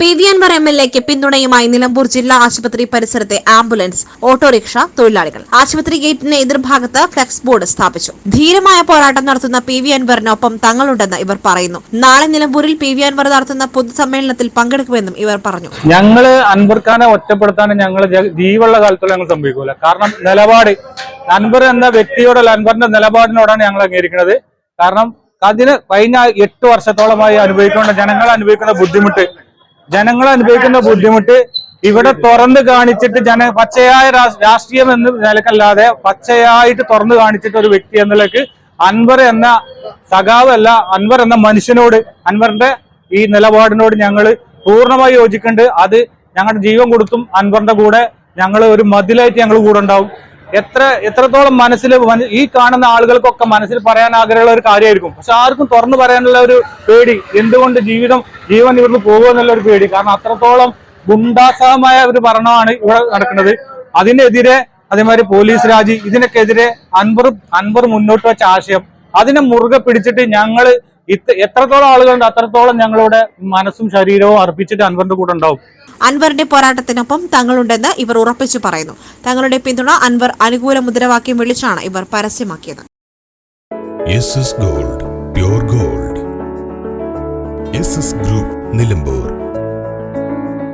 Anwar M L എക്ക് പിന്തുണയുമായി നിലമ്പൂർ ജില്ലാ ആശുപത്രി പരിസരത്തെ ആംബുലൻസ് ഓട്ടോറിക്ഷ തൊഴിലാളികൾ. ആശുപത്രി ഗേറ്റിന് എതിർഭാഗത്ത് ഫ്ലെക്സ് ബോർഡ് സ്ഥാപിച്ചു. ധീരമായ പോരാട്ടം നടത്തുന്ന പി വി അൻവറിനൊപ്പം തങ്ങളുണ്ടെന്ന് ഇവർ പറയുന്നു. നാളെ നിലമ്പൂരിൽ പി വി അൻവർ നടത്തുന്ന പൊതുസമ്മേളനത്തിൽ പങ്കെടുക്കുമെന്നും ഇവർ പറഞ്ഞു. ഞങ്ങൾ അൻവർഖാനെ ഒറ്റപ്പെടുത്താൻ ഞങ്ങൾ ജീവുള്ള കാലത്തോളം ഞങ്ങൾ സംഭവിക്കൂല. കാരണം നിലപാട് അൻവർ എന്ന വ്യക്തിയോടുള്ള അൻവറിന്റെ നിലപാടിനോടാണ് ഞങ്ങൾ അംഗീകരിക്കുന്നത്. കാരണം അതിന് കഴിഞ്ഞ എട്ട് വർഷത്തോളമായി അനുഭവിക്കേണ്ട ജനങ്ങൾ അനുഭവിക്കുന്ന ബുദ്ധിമുട്ട് ജനങ്ങൾ അനുഭവിക്കുന്ന ബുദ്ധിമുട്ട് ഇവിടെ തുറന്ന് കാണിച്ചിട്ട് ജന പച്ചയായ രാഷ്ട്രീയം എന്ന് നിലക്കല്ലാതെ പച്ചയായിട്ട് തുറന്ന് കാണിച്ചിട്ട് ഒരു വ്യക്തി എന്നുള്ളക്ക് അൻവർ എന്ന സഖാവ് അല്ല അൻവർ എന്ന മനുഷ്യനോട് അൻവറിന്റെ ഈ നിലപാടിനോട് ഞങ്ങൾ പൂർണമായി യോജിക്കുന്നുണ്ട്. അത് ഞങ്ങളുടെ ജീവൻ കൊടുക്കും അൻവറിന്റെ കൂടെ ഞങ്ങൾ ഒരു മതിലായിട്ട് ഞങ്ങൾ കൂടെ ഉണ്ടാവും. എത്ര എത്രത്തോളം മനസ്സിൽ ഈ കാണുന്ന ആളുകൾക്കൊക്കെ മനസ്സിൽ പറയാൻ ആഗ്രഹമുള്ള ഒരു കാര്യമായിരിക്കും. പക്ഷെ ആർക്കും തുറന്നു പറയാനുള്ള ഒരു പേടി എന്തുകൊണ്ട് ജീവിതം ജീവൻ ഇവിടുന്ന് പോകുമെന്നുള്ള ഒരു പേടി. കാരണം അത്രത്തോളം ഗുണ്ടാസഹമായ ഒരു ഭരണമാണ് ഇവിടെ നടക്കുന്നത്. അതിനെതിരെ അതേമാതിരി പോലീസ് രാജി ഇതിനൊക്കെതിരെ അൻപർ അൻപർ മുന്നോട്ട് വെച്ച ആശയം. അതിനെ മുറുകെ പിടിച്ചിട്ട് ഞങ്ങൾ ഇത്ര എത്രത്തോളം ആളുകളുണ്ട് അത്രത്തോളം ഞങ്ങളുടെ മനസ്സും ശരീരവും അർപ്പിച്ചിട്ട് അൻവറിന്റെ കൂടെ ഉണ്ടാവും. അൻവറിന്റെ പോരാട്ടത്തിനൊപ്പം തങ്ങളുണ്ടെന്ന് ഇവർ ഉറപ്പിച്ചു പറയുന്നു. തങ്ങളുടെ പിന്തുണ അൻവർ അനുകൂല മുദ്രാവാക്യം വിളിച്ചാണ് ഇവർ പരസ്യമാക്കിയത്. Gold gold. ഗ്രൂപ്പ് നിലമ്പൂർ.